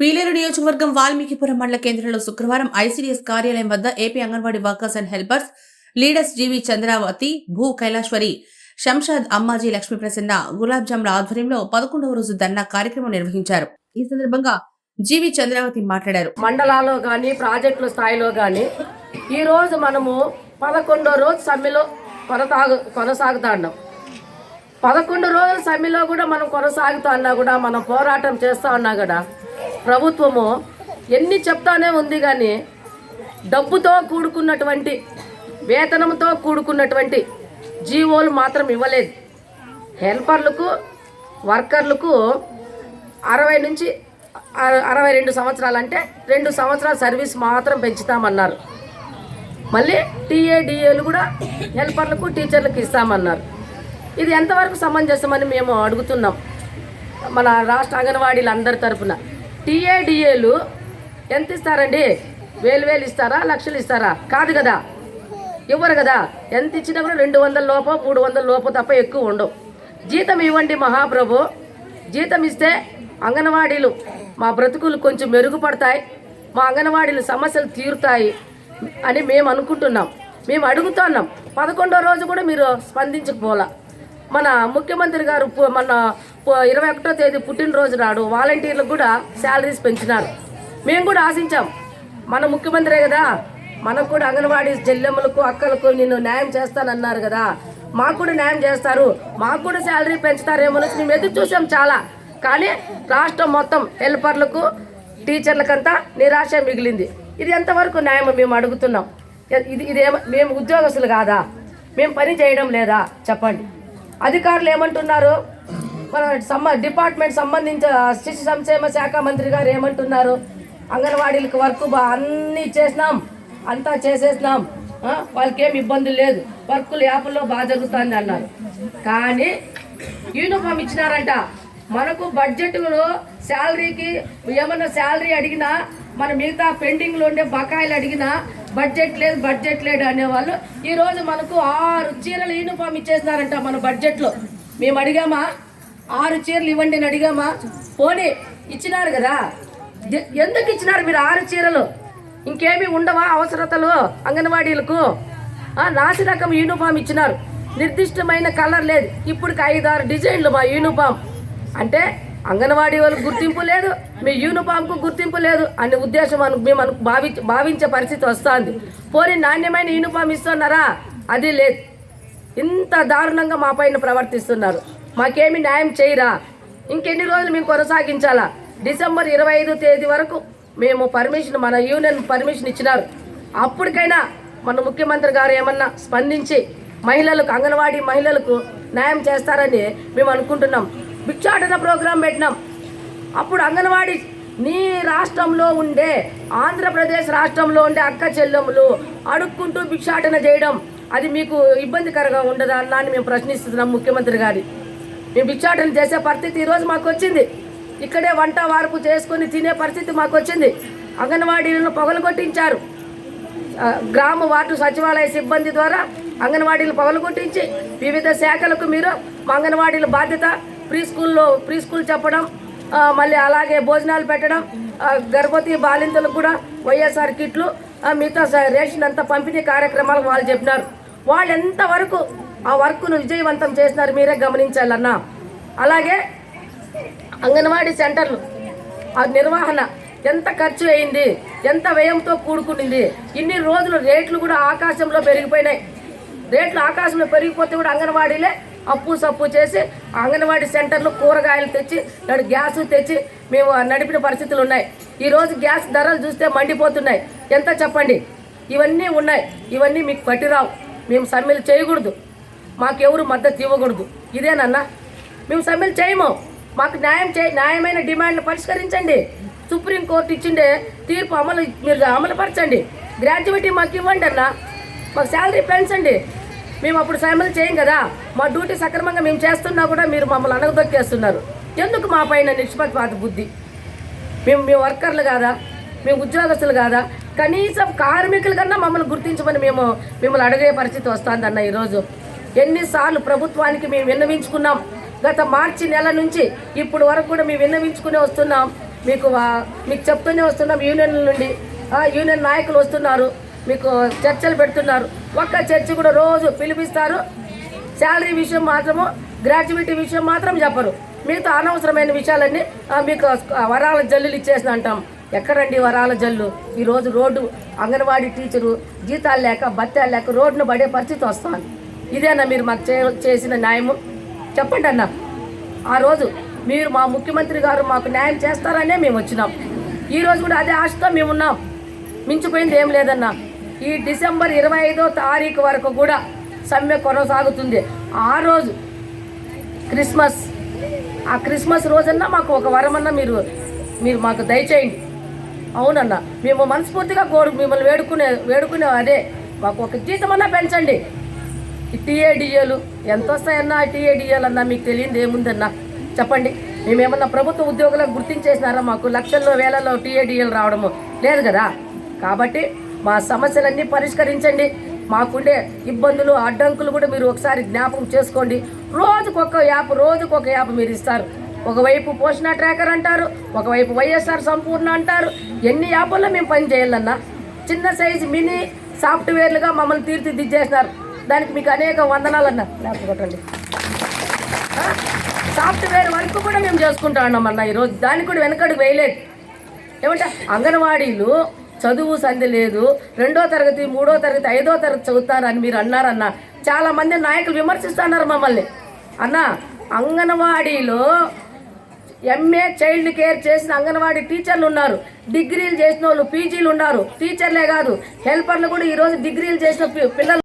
పీలేరు నియోజకవర్గం వాల్మీకిపురం మండల కేంద్రంలో శుక్రవారం ఐసీడీఎస్ కార్యాలయం వద్ద AP anganwadi workers and helpers leaders GV Chandravathi Bhu Kaileswari Shamshad Ammaji Lakshmi Prasanna gulab జాముల ఆధ్వర్యంలో పదకొండవ రోజు ధర్నా కార్యక్రమం నిర్వహించారు. ఈ సందర్భంగా జీవి చంద్రావతి మాట్లాడారు. మండలాల్లో కానీ ప్రాజెక్టుల స్థాయిలో కానీ ఈరోజు మనము పదకొండో రోజు సమ్మెలో కొనసాగు కొనసాగుతా ఉన్నాం పదకొండు రోజుల సమ్మెలో కూడా మనం కొనసాగుతా ఉన్నా కూడా మనం పోరాటం చేస్తా ఉన్నా కూడా ప్రభుత్వము ఎన్ని చెప్తానే ఉంది కానీ డబ్బుతో కూడుకున్నటువంటి వేతనంతో కూడుకున్నటువంటి జీవోలు మాత్రం ఇవ్వలేదు. హెల్పర్లకు వర్కర్లకు అరవై నుంచి అర- అరవై రెండు సంవత్సరాలు అంటే రెండు సంవత్సరాల సర్వీస్ మాత్రం పెంచుతామన్నారు. మళ్ళీ టీఏడిఏలు కూడా హెల్పర్లకు టీచర్లకు ఇస్తామన్నారు. ఇది ఎంతవరకు సమంజసమని మేము అడుగుతున్నాం. మన రాష్ట్ర అంగన్వాడీలు అందరి టీఏడిఏలు ఎంత ఇస్తారండి? వేలు వేలు ఇస్తారా? లక్షలు ఇస్తారా? కాదు కదా. ఇవ్వరు కదా. ఎంత ఇచ్చినా కూడా రెండు వందల లోపు మూడు వందల లోపు తప్ప ఎక్కువ ఉండవు. జీతం ఇవ్వండి మహాప్రభు. జీతం ఇస్తే అంగన్వాడీలు మా బ్రతుకులు కొంచెం మెరుగుపడతాయి. మా అంగన్వాడీలు సమస్యలు తీరుతాయి అని మేము అనుకుంటున్నాం. మేము అడుగుతున్నాం. పదకొండో రోజు కూడా మీరు స్పందించకపోలా మన ముఖ్యమంత్రి గారు మన ఇరవై ఒకటో తేదీ పుట్టినరోజు నాడు వాలంటీర్లకు కూడా శాలరీస్ పెంచినారు. మేము కూడా ఆశించాం. మన ముఖ్యమంత్రే కదా. మనకు కూడా అంగన్వాడీ చెల్లెమ్మలకు అక్కలకు నిన్ను న్యాయం చేస్తానన్నారు కదా. మాకు కూడా న్యాయం చేస్తారు. మాకు కూడా శాలరీ పెంచుతారేమో అని మేము ఎదురు చూసాం చాలా. కానీ రాష్ట్రం మొత్తం హెల్పర్లకు టీచర్లకంతా నిరాశ మిగిలింది. ఇది ఎంతవరకు న్యాయం మేము అడుగుతున్నాం. ఇది ఇది మేము ఉద్యోగస్తులు కాదా? మేము పని చేయడం లేదా? చెప్పండి. అధికారులు ఏమంటున్నారు? మన సంబ డిపార్ట్మెంట్ సంబంధించిన శిశు సంక్షేమ శాఖ మంత్రి గారు ఏమంటున్నారు? అంగన్వాడీలకు వర్క్ బా అన్నీ చేసినాం. అంతా చేసేసినాం. వాళ్ళకి ఏమి ఇబ్బంది లేదు. వర్కులు యాప్లో బాగా జరుగుతుంది అన్నారు. కానీ యూనిఫామ్ ఇచ్చినారంట. మనకు బడ్జెట్లో శాలరీకి ఏమన్నా శాలరీ అడిగినా మన మిగతా పెండింగ్లో ఉండే బకాయిలు అడిగినా బడ్జెట్ లేదు బడ్జెట్ లేదు అనేవాళ్ళు ఈరోజు మనకు ఆరు చీరలు యూనిఫామ్ ఇచ్చేసినారంట మన బడ్జెట్లో. మేము అడిగామా? ఆరు చీరలు ఇవ్వండి అని అడిగామా? పోనీ ఇచ్చినారు కదా. ఎందుకు ఇచ్చినారు మీరు ఆరు చీరలు? ఇంకేమీ ఉండవా అవసరతలు అంగన్వాడీలకు? నాసి రకం యూనిఫామ్ ఇచ్చినారు. నిర్దిష్టమైన కలర్ లేదు. ఇప్పటికి ఐదారు డిజైన్లు మా యూనిఫామ్. అంటే అంగన్వాడీ వాళ్ళకి గుర్తింపు లేదు మీ యూనిఫామ్కు గుర్తింపు లేదు అనే ఉద్దేశం అను మేము అను భావి భావించే పరిస్థితి వస్తుంది. పోనీ నాణ్యమైన యూనిఫామ్ ఇస్తున్నారా? అది లేదు. ఇంత దారుణంగా మా పైన ప్రవర్తిస్తున్నారు. మాకేమి న్యాయం చేయరా? ఇంకెన్ని రోజులు మేము కొనసాగించాలా? డిసెంబర్ ఇరవై ఐదో తేదీ వరకు మేము పర్మిషన్ మన యూనియన్ పర్మిషన్ ఇచ్చినారు. అప్పటికైనా మన ముఖ్యమంత్రి గారు ఏమన్నా స్పందించి మహిళలకు అంగన్వాడీ మహిళలకు న్యాయం చేస్తారని మేము అనుకుంటున్నాం. భిక్షాటన ప్రోగ్రాం పెట్టినాం. అప్పుడు అంగన్వాడీ నీ రాష్ట్రంలో ఉండే ఆంధ్రప్రదేశ్ రాష్ట్రంలో ఉండే అక్క చెల్లెములు అడుక్కుంటూ భిక్షాటన చేయడం అది మీకు ఇబ్బందికరంగా ఉండదా అన్నా అని మేము ప్రశ్నిస్తున్నాం ముఖ్యమంత్రి గారి మేము భిక్షాటన చేసే పరిస్థితి ఈరోజు మాకు వచ్చింది ఇక్కడే వంట వార్పు చేసుకొని తినే పరిస్థితి మాకు వచ్చింది అంగన్వాడీలను పొగలగొట్టించారు. గ్రామ వార్డు సచివాలయ సిబ్బంది ద్వారా అంగన్వాడీలు పగలగొట్టించి వివిధ శాఖలకు మీరు మా అంగన్వాడీల బాధ్యత ప్రీ స్కూల్లో ప్రీ స్కూల్ చెప్పడం మళ్ళీ అలాగే భోజనాలు పెట్టడం గర్భవతి బాలింతలకు కూడా వైఎస్ఆర్ కిట్లు మిగతా స- రేషన్ అంతా పంపిణీ కార్యక్రమాలు వాళ్ళు చెప్పినారు. వాళ్ళు ఎంతవరకు ఆ వర్క్ను విజయవంతం చేసినారు మీరే గమనించాలన్నా. అలాగే అంగన్వాడీ సెంటర్లు ఆ నిర్వహణ ఎంత ఖర్చు అయింది ఎంత వ్యయంతో కూడుకునింది ఇన్ని రోజులు రేట్లు కూడా ఆకాశంలో పెరిగిపోయినాయి. రేట్లు ఆకాశంలో పెరిగిపోతే కూడా అంగన్వాడీలే అప్పు సప్పు చేసి అంగన్వాడీ సెంటర్లు కూరగాయలు తెచ్చి నాడు గ్యాస్ తెచ్చి మేము నడిపిన పరిస్థితులు ఉన్నాయి. ఈరోజు గ్యాస్ ధరలు చూస్తే మండిపోతున్నాయి. ఎంత చెప్పండి? ఇవన్నీ ఉన్నాయి. ఇవన్నీ మీకు పట్టిరావు. మేము సమ్మెలు చేయకూడదు. మాకెవరు మద్దతు ఇవ్వకూడదు. ఇదేనన్నా మేము సమ్మెలు చేయము. మాకు న్యాయం చే న్యాయమైన డిమాండ్లు పరిష్కరించండి. సుప్రీంకోర్టు ఇచ్చిండే తీర్పు అమలు మీరు అమలుపరచండి. గ్రాడ్యుయేటీ మాకు ఇవ్వండి అన్న. మాకు శాలరీ పెంచండి మేము అప్పుడు సమ్మెలు చేయం కదా. మా డ్యూటీ సక్రమంగా మేము చేస్తున్నా కూడా మీరు మమ్మల్ని అనగదొక్కేస్తున్నారు ఎందుకు మా పైన నిష్పక్షపాత బుద్ధి? మేము మేము వర్కర్లు కాదా? మేము ఉద్యోగస్తులు కాదా? కనీసం కార్మికుల కన్నా మమ్మల్ని గుర్తించమని మేము మిమ్మల్ని అడిగే పరిస్థితి వస్తుందన్న ఈరోజు. ఎన్నిసార్లు ప్రభుత్వానికి మేము విన్నవించుకున్నాం. గత మార్చి నెల నుంచి ఇప్పుడు వరకు కూడా మేము విన్నవించుకునే వస్తున్నాం. మీకు మీకు చెప్తూనే వస్తున్నాం. యూనియన్ల నుండి యూనియన్ నాయకులు వస్తున్నారు. మీకు చర్చలు పెడుతున్నారు. ఒక్క చర్చ కూడా రోజు పిలిపిస్తారు. శాలరీ విషయం మాత్రము గ్రాడ్యుయేటీ విషయం మాత్రం చెప్పరు. మీతో అనవసరమైన విషయాలన్నీ మీకు వరాల జల్లులు ఇచ్చేసి అంటాం. ఎక్కడండి వరాల జల్లు? ఈరోజు రోడ్డు అంగన్వాడీ టీచరు జీతాలు లేక బత్తాలు లేక రోడ్డును పడే పరిస్థితి వస్తుంది. ఇదేనా మీరు మాకు చే చేసిన న్యాయము? చెప్పండి అన్న. ఆ రోజు మీరు మా ముఖ్యమంత్రి గారు మాకు న్యాయం చేస్తారనే మేము వచ్చినాం. ఈరోజు కూడా అదే ఆశతో మేము ఉన్నాం. మించిపోయింది ఏం లేదన్నా. ఈ డిసెంబర్ ఇరవై ఐదో తారీఖు వరకు కూడా సమ్మె కొనసాగుతుంది. ఆ రోజు క్రిస్మస్ ఆ క్రిస్మస్ రోజన్నా మాకు ఒక వరమన్నా మీరు మీరు మాకు దయచేయండి. అవునన్నా. మేము మనస్ఫూర్తిగా కోరు మిమ్మల్ని వేడుకునే వేడుకునే అదే. మాకు ఒక జీతమన్నా పెంచండి. ఈ టీఏడిఏలు ఎంత వస్తాయన్నా టీఏడిఏలు అన్నా మీకు తెలియదు ఏముందన్నా? చెప్పండి. మేమేమన్నా ప్రభుత్వ ఉద్యోగులకు గుర్తించేసినారా మాకు? లక్షల్లో వేలలో టీఏడిఏలు రావడము లేదు కదా? కాబట్టి మా సమస్యలన్నీ పరిష్కరించండి. మాకుండే ఇబ్బందులు అడ్డంకులు కూడా మీరు ఒకసారి జ్ఞాపకం చేసుకోండి. రోజుకొక యాప్ రోజుకొక యాప్ మీరు ఇస్తారు. ఒకవైపు పోషణ ట్రాకర్ అంటారు ఒకవైపు వైఎస్ఆర్ సంపూర్ణ అంటారు. ఎన్ని యాప్ల్లో మేము పని చేయాలన్నా చిన్న సైజు మినీ సాఫ్ట్వేర్లుగా మమ్మల్ని తీర్చిదిద్దేసినారు. దానికి మీకు అనేక వందనాలు అన్న లేకపోతే సాఫ్ట్వేర్ వర్క్ కూడా మేము చేసుకుంటా ఉన్నాం అన్న ఈరోజు. దానికి కూడా వెనకడుగు వేయలేదు. ఏమంటే అంగన్వాడీలు చదువు సంధి లేదు. రెండో తరగతి మూడో తరగతి ఐదో తరగతి చదువుతారని మీరు అన్నారన్న. చాలా మంది నాయకులు విమర్శిస్తున్నారు మమ్మల్ని. అన్న అంగన్వాడీలో ఎంఏ చైల్డ్ కేర్ చేసిన అంగన్వాడీ టీచర్లు ఉన్నారు. డిగ్రీలు చేసిన వాళ్ళు పీజీలు ఉన్నారు. టీచర్లే కాదు హెల్పర్లు కూడా ఈరోజు డిగ్రీలు చేసిన పిల్లలు